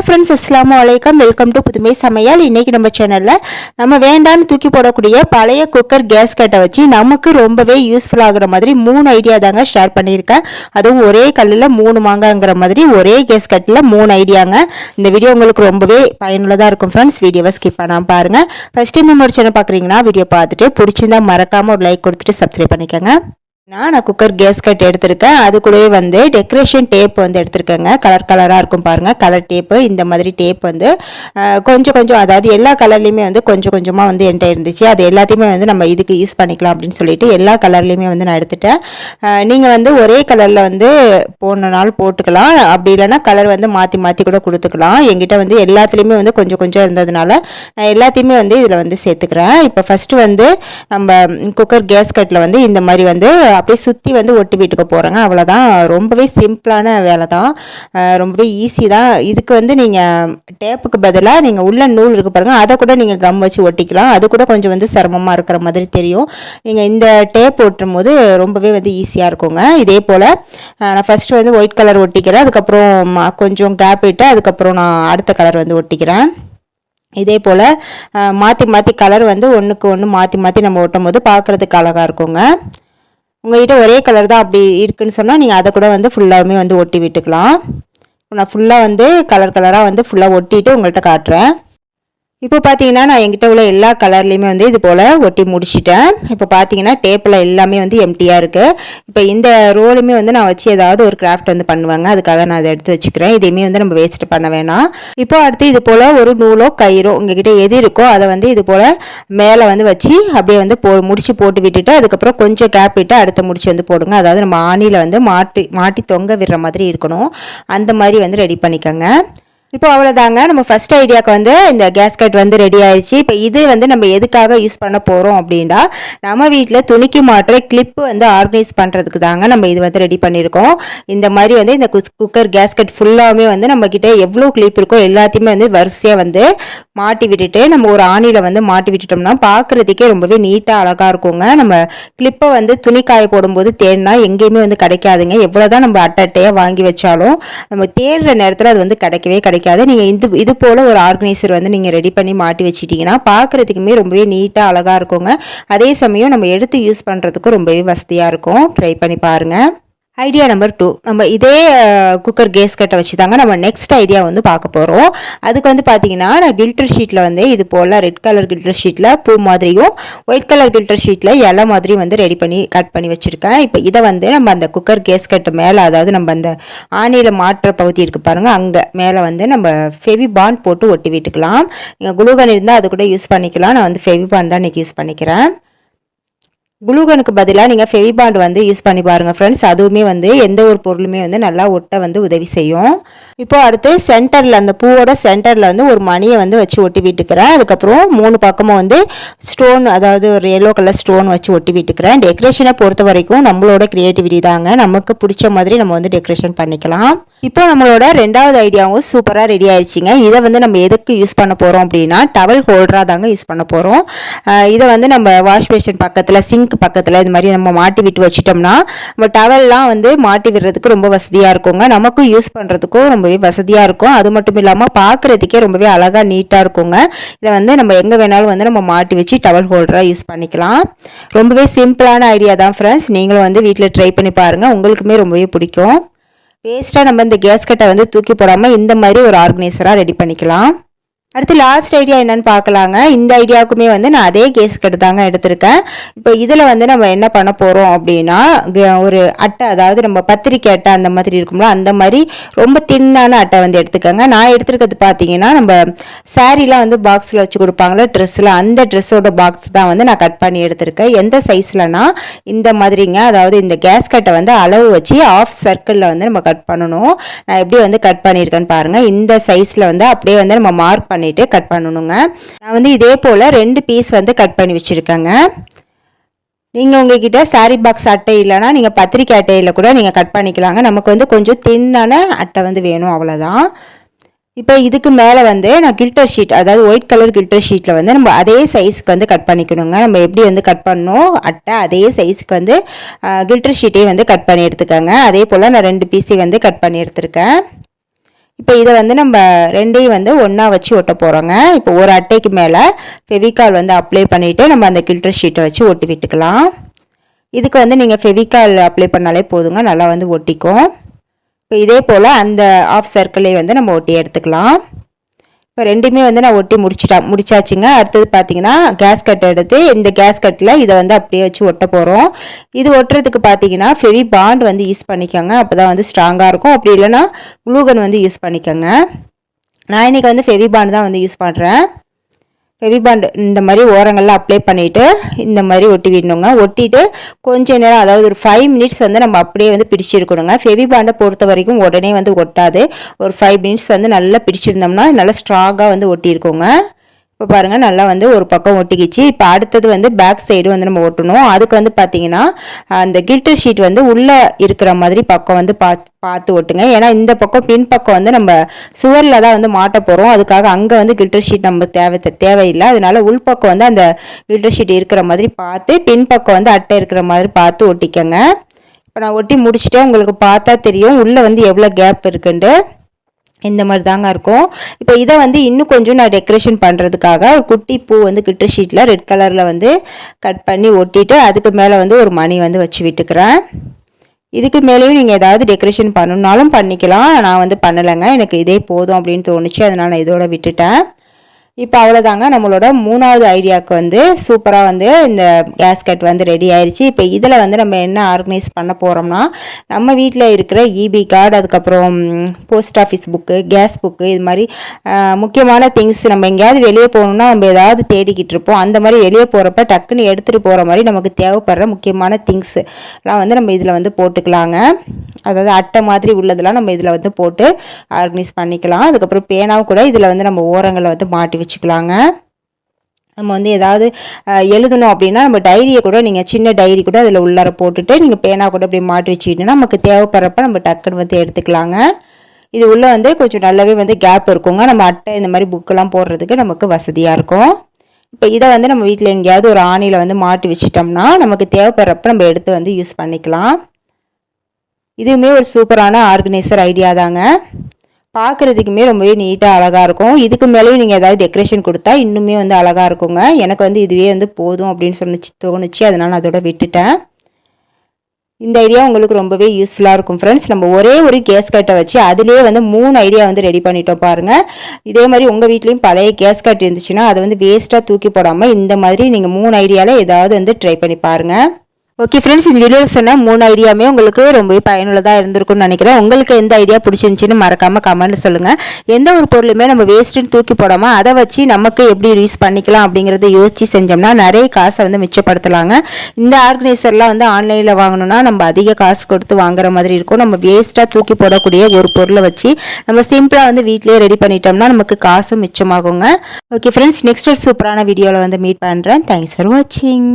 Hello friends அஸ்லாம் வலைக்கம் welcome to புதுமை சமையல். இன்றைக்கி நம்ம சேனலில் நம்ம வேண்டான்னு தூக்கி போடக்கூடிய பழைய குக்கர் கேஸ் கட்டை வச்சு நமக்கு ரொம்பவே யூஸ்ஃபுல் ஆகுற மாதிரி மூணு ஐடியா தாங்க ஷேர் பண்ணியிருக்கேன். அதுவும் ஒரே கல்லில் மூணு மாங்காங்கிற மாதிரி ஒரே கேஸ் கட்டில் மூணு ஐடியாங்க இந்த வீடியோ உங்களுக்கு ரொம்பவே பயனுள்ளதாக இருக்கும் ஃப்ரெண்ட்ஸ் வீடியோவை ஸ்கிப் பண்ணாமல் பாருங்கள் ஃபஸ்ட் டைம் ஒரு சேனல் பார்க்குறீங்கன்னா வீடியோ பார்த்துட்டு பிடிச்சிருந்தா மறக்காமல் ஒரு லைக் கொடுத்துட்டு சப்ஸ்கிரைப் பண்ணிக்கோங்க. நான் நான் குக்கர் கேஸ் கட் எடுத்திருக்கேன். அது கூடவே வந்து டெக்கரேஷன் டேப் வந்து எடுத்திருக்கேங்க. கலர் கலராக இருக்கும் பாருங்கள் கலர் டேப்பு இந்த மாதிரி டேப் வந்து கொஞ்சம் கொஞ்சம் அதாவது எல்லா கலர்லேயுமே வந்து கொஞ்சம் கொஞ்சமாக வந்து என்கிட்ட இருந்துச்சு. அது எல்லாத்தையுமே வந்து நம்ம இதுக்கு யூஸ் பண்ணிக்கலாம் அப்படின்னு சொல்லிட்டு எல்லா கலர்லேயுமே வந்து நான் எடுத்துட்டேன். நீங்கள் வந்து ஒரே கலரில் வந்து போடணுனாலும் போட்டுக்கலாம். அப்படி இல்லைன்னா கலர் வந்து மாற்றி மாற்றி கூட கொடுத்துக்கலாம். எங்கிட்ட வந்து எல்லாத்துலேயுமே வந்து கொஞ்சம் கொஞ்சம் இருந்ததுனால நான் எல்லாத்தையுமே வந்து இதில் வந்து சேர்த்துக்கிறேன். இப்போ ஃபஸ்ட்டு வந்து நம்ம குக்கர் கேஸ் கட்டில் வந்து இந்த மாதிரி வந்து அப்படியே சுற்றி வந்து ஒட்டி வீட்டுக்கு போகிறேங்க அவ்வளோதான் ரொம்பவே சிம்பிளான வேலை தான் ரொம்பவே ஈஸி தான் இதுக்கு வந்து நீங்கள் டேப்புக்கு பதிலாக நீங்கள் உள்ள நூல் இருக்குது பாருங்கள் அதை கூட நீங்கள் கம் வச்சு ஒட்டிக்கலாம். அது கூட கொஞ்சம் வந்து சிரமமாக இருக்கிற மாதிரி தெரியும். நீங்கள் இந்த டேப் ஒட்டும் போது ரொம்பவே வந்து ஈஸியாக இருக்குங்க. இதே போல் நான் ஃபஸ்ட்டு வந்து ஒயிட் கலர் ஒட்டிக்கிறேன். அதுக்கப்புறம் கொஞ்சம் கேப் விட்டு அதுக்கப்புறம் நான் அடுத்த கலர் வந்து ஒட்டிக்கிறேன். இதே போல் மாற்றி மாற்றி கலர் வந்து ஒன்றுக்கு ஒன்று மாற்றி மாற்றி நம்ம ஒட்டும் போது பார்க்குறதுக்கு அழகாக இருக்குங்க. உங்கள்கிட்ட ஒரே கலர் தான் அப்படி இருக்குன்னு சொன்னால் நீங்கள் அதை கூட வந்து ஃபுல்லாகவுமே வந்து ஒட்டி விட்டுக்கலாம். நான் ஃபுல்லாக வந்து கலர் கலராக வந்து ஃபுல்லாக ஒட்டிட்டு உங்கள்கிட்ட காட்டுறேன். இப்போ பார்த்தீங்கன்னா நான் என்கிட்ட உள்ள எல்லா கலர்லேயுமே வந்து இது போல் ஒட்டி முடிச்சிட்டேன். இப்போ பார்த்தீங்கன்னா டேப்பில் எல்லாமே வந்து எம்டியாக இருக்குது இப்போ இந்த ரோலுமே வந்து நான் வச்சு ஏதாவது ஒரு கிராஃப்ட் வந்து பண்ணுவாங்க. அதுக்காக நான் அதை எடுத்து வச்சுக்கிறேன். இதையுமே வந்து நம்ம வேஸ்ட் பண்ண வேணாம். இப்போ அடுத்து இது போல் ஒரு நூலோ கயிறோ உங்ககிட்ட எது இருக்கோ அதை வந்து இது போல் மேலே வந்து வச்சு அப்படியே வந்து போ முடிச்சு போட்டு விட்டுட்டு அதுக்கப்புறம் கொஞ்சம் கேப் விட்டு அடுத்த முடிச்சு வந்து போடுங்க. அதாவது நம்ம ஆணியில் வந்து மாட்டி மாட்டி தொங்க விடுற மாதிரி இருக்கணும். அந்த மாதிரி வந்து ரெடி பண்ணிக்கோங்க. இப்போ அவ்வளோதாங்க நம்ம ஃபர்ஸ்ட் ஐடியாவுக்கு வந்து இந்த கேஸ்கட் வந்து ரெடி ஆயிடுச்சு இப்போ இது வந்து நம்ம எதுக்காக யூஸ் பண்ண போகிறோம் அப்படின்னா நம்ம வீட்டில் துணிக்கு மாற்ற கிளிப்பு வந்து ஆர்கனைஸ் பண்ணுறதுக்கு தாங்க நம்ம இது வந்து ரெடி பண்ணியிருக்கோம் இந்த மாதிரி வந்து இந்த குக்கர் கேஸ்கட் ஃபுல்லாகவே வந்து நம்மக்கிட்ட எவ்வளோ கிளிப் இருக்கோ எல்லாத்தையுமே வந்து வரிசையாக வந்து மாட்டி விட்டுட்டு நம்ம ஒரு ஆணியில் வந்து மாட்டி விட்டுட்டோம்னா பார்க்குறதுக்கே ரொம்பவே நீட்டாக அழகாக இருக்குங்க. நம்ம கிளிப்பை வந்து துணி காய போடும்போது தேடினா எங்கேயுமே வந்து கிடைக்காதுங்க. எவ்வளோ தான் நம்ம அட்டை அட்டையாக வாங்கி வச்சாலும் நம்ம தேடுற நேரத்தில் அது வந்து கிடைக்கவே கிடைக்காது நீங்கள் இந்த இது போல் ஒரு ஆர்கனைசர் வந்து நீங்கள் ரெடி பண்ணி மாட்டி வச்சிட்டிங்கன்னா பார்க்குறதுக்குமே ரொம்பவே நீட்டாக அழகாக இருக்குங்க. அதே சமயம் நம்ம எடுத்து யூஸ் பண்ணுறதுக்கும் ரொம்பவே வசதியாக இருக்கும். ட்ரை பண்ணி பாருங்கள் ஐடியா நம்பர் டூ நம்ம இதே குக்கர் கேஸ் கட்டை வச்சு தாங்க நம்ம நெக்ஸ்ட் ஐடியா வந்து பார்க்க போகிறோம் அதுக்கு வந்து பார்த்தீங்கன்னா நான் கில்டர் ஷீட்டில் வந்து இது போல் ரெட் கலர் கில்டர் ஷீட்டில் பூ மாதிரியும் ஒயிட் கலர் கில்டர் ஷீட்டில் இலை மாதிரியும் வந்து ரெடி பண்ணி கட் பண்ணி வச்சுருக்கேன். இப்போ இதை வந்து நம்ம அந்த குக்கர் கேஸ் கட்டு மேலே அதாவது நம்ம அந்த ஆணியில் மாற்ற பகுதி இருக்குது பாருங்கள் அங்கே மேலே வந்து நம்ம ஃபெவி பாண்ட் போட்டு ஒட்டி விட்டுக்கலாம். நீங்கள் குளுகன் இருந்தால் அது கூட யூஸ் பண்ணிக்கலாம். நான் வந்து ஃபெவி பாண்ட் தான் இன்றைக்கி யூஸ் பண்ணிக்கிறேன். குளூகனுக்கு பதிலாக நீங்கள் ஃபெவிபாண்ட் வந்து யூஸ் பண்ணி பாருங்கள் ஃப்ரெண்ட்ஸ் அதுவுமே வந்து எந்த ஒரு பொருளுமே வந்து நல்லா ஒட்ட வந்து உதவி செய்யும். இப்போ அடுத்து சென்டரில் அந்த பூவோட சென்டரில் வந்து ஒரு மணியை வந்து வச்சு ஒட்டி விட்டுக்கிறேன். அதுக்கப்புறம் மூணு பக்கமும் வந்து ஸ்டோன் அதாவது ஒரு எல்லோ கலர் ஸ்டோன் வச்சு ஒட்டி விட்டுக்கிறேன். டெக்கரேஷனை பொறுத்த வரைக்கும் நம்மளோட க்ரியேட்டிவிட்டி தாங்க. நமக்கு பிடிச்ச மாதிரி நம்ம வந்து டெக்கரேஷன் பண்ணிக்கலாம். இப்போ நம்மளோட ரெண்டாவது ஐடியாவும் சூப்பராக ரெடி ஆயிடுச்சிங்க. இதை வந்து நம்ம எதுக்கு யூஸ் பண்ண போகிறோம் அப்படின்னா டவல் ஹோல்டராக தாங்க யூஸ் பண்ண போகிறோம் இதை வந்து நம்ம வாஷ் பேஷன் பக்கத்தில் சிங்க் பக்கத்தில் இது மாதிரி நம்ம மாட்டி விட்டு வச்சிட்டோம்னா நம்ம டவல்லாம் வந்து மாட்டி விடுறதுக்கு ரொம்ப வசதியாக இருக்குங்க. நமக்கும் யூஸ் பண்ணுறதுக்கும் ரொம்பவே வசதியாக இருக்கும். அது மட்டும் இல்லாமல் பார்க்குறதுக்கே ரொம்பவே அழகாக நீட்டாக இருக்குங்க. இதை வந்து நம்ம எங்கே வேணாலும் வந்து நம்ம மாட்டி வச்சு டவல் ஹோல்டராக யூஸ் பண்ணிக்கலாம். ரொம்பவே சிம்பிளான ஐடியா தான் ஃப்ரெண்ட்ஸ் நீங்களும் வந்து வீட்டில் ட்ரை பண்ணி பாருங்கள் உங்களுக்குமே ரொம்பவே பிடிக்கும். வேஸ்ட்டாக நம்ம இந்த கேஸ் கட்டை வந்து தூக்கி போடாமல் இந்த மாதிரி ஒரு ஆர்கனைசராக ரெடி பண்ணிக்கலாம். அடுத்து லாஸ்ட் ஐடியா என்னன்னு பார்க்கலாங்க. இந்த ஐடியாவுக்குமே வந்து நான் அதே கேஸ் கட்டு தாங்க எடுத்திருக்கேன். இப்போ இதில் வந்து நம்ம என்ன பண்ண போகிறோம் அப்படின்னா ஒரு அட்டை அதாவது நம்ம பத்திரிக்கை அட்டை அந்த மாதிரி இருக்கும்ல அந்த மாதிரி ரொம்ப தின்னான அட்டை வந்து எடுத்துக்கோங்க. நான் எடுத்துருக்கிறது பார்த்தீங்கன்னா நம்ம சாரீலாம் வந்து பாக்ஸில் வச்சு கொடுப்பாங்களே ட்ரெஸ்ஸில் அந்த ட்ரெஸ்ஸோட பாக்ஸ் தான் வந்து நான் கட் பண்ணி எடுத்திருக்கேன். எந்த சைஸ்லனா இந்த மாதிரிங்க அதாவது இந்த கேஸ் கட்டை வந்து அளவு வச்சு ஆஃப் சர்க்கிளில் வந்து நம்ம கட் பண்ணணும். நான் எப்படி வந்து கட் பண்ணியிருக்கேன்னு பாருங்கள் இந்த சைஸில் வந்து அப்படியே வந்து நம்ம மார்க் பண்ணிவிட்டு கட் பண்ணணுங்க. நான் வந்து இதே போல் ரெண்டு பீஸ் வந்து கட் பண்ணி வச்சுருக்கேங்க. நீங்கள் உங்ககிட்ட சாரி பாக்ஸ் அட்டை இல்லைன்னா நீங்கள் பத்திரிக்கை அட்டையில் கூட நீங்கள் கட் பண்ணிக்கலாங்க. நமக்கு வந்து கொஞ்சம் தின்னான அட்டை வந்து வேணும் அவ்வளோதான் இப்போ இதுக்கு மேலே வந்து நான் கில்டர் ஷீட் அதாவது ஒயிட் கலர் கில்டர் ஷீட்டில் வந்து நம்ம அதே சைஸ்க்கு வந்து கட் பண்ணிக்கணுங்க. நம்ம எப்படி வந்து கட் பண்ணோம் அட்டை அதே சைஸ்க்கு வந்து கில்டர் ஷீட்டையும் வந்து கட் பண்ணி எடுத்துக்கோங்க. அதே போல் நான் ரெண்டு பீஸையும் வந்து கட் பண்ணி எடுத்துருக்கேன். இப்போ இதை வந்து நம்ம ரெண்டையும் வந்து ஒன்றா வச்சு ஒட்ட போகிறோங்க இப்போ ஒரு அட்டைக்கு மேலே ஃபெவிகால் வந்து அப்ளை பண்ணிவிட்டு நம்ம அந்த கில்டர் ஷீட்டை வச்சு ஒட்டி விட்டுக்கலாம். இதுக்கு வந்து நீங்கள் ஃபெவிகால் அப்ளை பண்ணாலே போதுங்க நல்லா வந்து ஒட்டிக்கும். இப்போ இதே போல் அந்த ஆஃப் சர்க்கிளே வந்து நம்ம ஒட்டி எடுத்துக்கலாம். இப்போ ரெண்டுமே வந்து நான் ஒட்டி முடிச்சிட்டா முடிச்சாச்சுங்க. அடுத்தது பார்த்தீங்கன்னா கேஸ் கட் எடுத்து இந்த கேஸ் கட்டில் இதை வந்து அப்படியே வச்சு ஒட்ட போகிறோம் இது ஒட்டுறதுக்கு பார்த்தீங்கன்னா ஃபெவி பாண்ட் வந்து யூஸ் பண்ணிக்கோங்க. அப்போ தான் வந்து ஸ்ட்ராங்காக இருக்கும். அப்படி இல்லைன்னா க்ளூகன் வந்து யூஸ் பண்ணிக்கோங்க. நான் இன்றைக்கி வந்து ஃபெவி பாண்ட் தான் வந்து யூஸ் பண்ணுறேன் ஃபெவிபாண்ட் இந்த மாதிரி ஓரங்கள்லாம் அப்ளை பண்ணிவிட்டு இந்த மாதிரி ஒட்டி விடணுங்க. ஒட்டிட்டு கொஞ்ச நேரம் அதாவது ஒரு ஃபைவ் மினிட்ஸ் வந்து நம்ம அப்படியே வந்து பிடிச்சிருக்கணுங்க. ஃபெவிபாண்டை பொறுத்த வரைக்கும் உடனே வந்து ஒட்டாது. ஒரு ஃபைவ் மினிட்ஸ் வந்து நல்லா பிடிச்சிருந்தோம்னா நல்லா ஸ்ட்ராங்காக வந்து ஒட்டியிருக்கோங்க. இப்போ பாருங்கள் நல்லா வந்து ஒரு பக்கம் ஒட்டிக்கிச்சு. இப்போ அடுத்தது வந்து பேக் சைடு வந்து நம்ம ஒட்டணும். அதுக்கு வந்து பார்த்தீங்கன்னா அந்த கில்டர் ஷீட் வந்து உள்ளே இருக்கிற மாதிரி பக்கம் வந்து பா பார்த்து ஒட்டுங்க. ஏன்னா இந்த பக்கம் பின் பக்கம் வந்து நம்ம சுவரில் தான் வந்து மாட்ட போகிறோம் அதுக்காக அங்கே வந்து கில்டர் ஷீட் நம்ம தேவை தேவையில்லை. அதனால உள்பக்கம் வந்து அந்த கில்டர் ஷீட் இருக்கிற மாதிரி பார்த்து பின் பக்கம் வந்து அட்டை இருக்கிற மாதிரி பார்த்து ஒட்டிக்கோங்க. இப்போ நான் ஒட்டி முடிச்சுட்டேன். உங்களுக்கு பார்த்தா தெரியும். உள்ளே வந்து எவ்வளோ கேப் இருக்குன்ட்டு. இந்த மாதிரி தாங்க இருக்கும். இப்போ இதை வந்து இன்னும் கொஞ்சம் நான் டெக்கரேஷன் பண்ணுறதுக்காக ஒரு குட்டி பூ வந்து கிட்ட ஷீட்டில் ரெட் கலரில் வந்து கட் பண்ணி ஒட்டிட்டு அதுக்கு மேலே வந்து ஒரு மணி வந்து வச்சு விட்டுக்கிறேன். இதுக்கு மேலேயும் நீங்கள் ஏதாவது டெக்கரேஷன் பண்ணணுன்னாலும் பண்ணிக்கலாம். நான் வந்து பண்ணலைங்க. எனக்கு இதே போதும் அப்படின்னு தோணுச்சு. அதனால் நான் இதோட விட்டுட்டேன். இப்போ அவ்வளோதாங்க நம்மளோட மூணாவது ஐடியாவுக்கு வந்து சூப்பராக வந்து இந்த கேஸ்கட் வந்து ரெடி ஆயிடுச்சு இப்போ இதில் வந்து நம்ம என்ன ஆர்கனைஸ் பண்ண போகிறோம்னா நம்ம வீட்டில் இருக்கிற இபி கார்டு அதுக்கப்புறம் post office book gas book இது மாதிரி முக்கியமான திங்ஸ் நம்ம எங்கேயாவது வெளியே போகணுன்னா நம்ம ஏதாவது தேடிக்கிட்டு இருப்போம். அந்த மாதிரி வெளியே போகிறப்ப டக்குன்னு எடுத்துகிட்டு போகிற மாதிரி நமக்கு தேவைப்படுற முக்கியமான திங்ஸ்லாம் வந்து நம்ம இதில் வந்து போட்டுக்கலாங்க. அதாவது அட்டை மாதிரி உள்ளதெல்லாம் நம்ம இதில் வந்து போட்டு ஆர்கனைஸ் பண்ணிக்கலாம். அதுக்கப்புறம் பேனாவும் கூட இதில் வந்து நம்ம ஓரங்களை வந்து மாட்டி வச்சுக்கலாங்க. நம்ம வந்து ஏதாவது எழுதணும் அப்படின்னா நம்ம டைரியை கூட நீங்கள் சின்ன டைரி கூட அதில் உள்ளார போட்டுட்டு நீங்கள் பேனா கூட அப்படி மாட்டி வச்சுக்கிட்டீங்கன்னா நமக்கு தேவைப்படுறப்ப நம்ம டக்குன்னு வந்து எடுத்துக்கலாங்க. இது உள்ளே வந்து கொஞ்சம் நல்லாவே வந்து கேப் இருக்குங்க. நம்ம அட்டை இந்த மாதிரி புக்கெல்லாம் போடுறதுக்கு நமக்கு வசதியாக இருக்கும். இப்போ இதை வந்து நம்ம வீட்டில் எங்கேயாவது ஒரு ஆணியில் வந்து மாட்டி வச்சிட்டோம்னா நமக்கு தேவைப்படுறப்ப நம்ம எடுத்து வந்து யூஸ் பண்ணிக்கலாம். இதுவுமே ஒரு சூப்பரான ஆர்கனைசர் ஐடியா தாங்க. பார்க்குறதுக்குமே ரொம்பவே நீட்டாக அழகாக இருக்கும். இதுக்கு மேலேயும் நீங்கள் ஏதாவது டெக்கரேஷன் கொடுத்தா இன்னுமே வந்து அழகாக இருக்குங்க. எனக்கு வந்து இதுவே வந்து போதும் அப்படின்னு சொன்னிச்சு தோணுச்சு. அதனால் நான் அதோட விட்டுட்டேன். இந்த ஐடியா உங்களுக்கு ரொம்பவே யூஸ்ஃபுல்லாக இருக்கும் ஃப்ரெண்ட்ஸ் நம்ம ஒரே ஒரு கேஸ் கட்டை வச்சு அதுலேயே வந்து மூணு ஐடியா வந்து ரெடி பண்ணிட்டோம் பாருங்கள் இதே மாதிரி உங்கள் வீட்லேயும் பழைய கேஸ் கட் இருந்துச்சுன்னா அதை வந்து வேஸ்ட்டாக தூக்கி போடாமல் இந்த மாதிரி நீங்கள் மூணு ஐடியாவில் ஏதாவது வந்து ட்ரை பண்ணி பாருங்கள் ஓகே ஃப்ரெண்ட்ஸ் இந்த வீடியோவில் சொன்ன மூணு ஐடியாவுமே உங்களுக்கு ரொம்பவே பயனுள்ளதாக இருந்திருக்கும்னு நினைக்கிறேன். உங்களுக்கு எந்த ஐடியா பிடிச்சிருந்துச்சின்னு மறக்காமல் கமெண்ட் சொல்லுங்கள் எந்த ஒரு பொருளுமே நம்ம வேஸ்ட்டுன்னு தூக்கி போடாமல் அதை வச்சு நமக்கு எப்படி யூஸ் பண்ணிக்கலாம் அப்படிங்கிறத யோசித்து செஞ்சோம்னா நிறைய காசை வந்து மிச்சப்படுத்தலாங்க. இந்த ஆர்கனைசர்லாம் வந்து ஆன்லைனில் வாங்கணும்னா நம்ம அதிக காசு கொடுத்து வாங்குற மாதிரி இருக்கும். நம்ம வேஸ்ட்டாக தூக்கி போடக்கூடிய ஒரு பொருளை வச்சு நம்ம சிம்பிளாக வந்து வீட்டிலேயே ரெடி பண்ணிட்டோம்னா நமக்கு காசும் மிச்சமாகுங்க. ஓகே ஃப்ரெண்ட்ஸ் நெக்ஸ்ட் ஒரு சூப்பரான வீடியோவில் வந்து மீட் பண்ணுறேன் தேங்க்ஸ் ஃபார் வாட்சிங்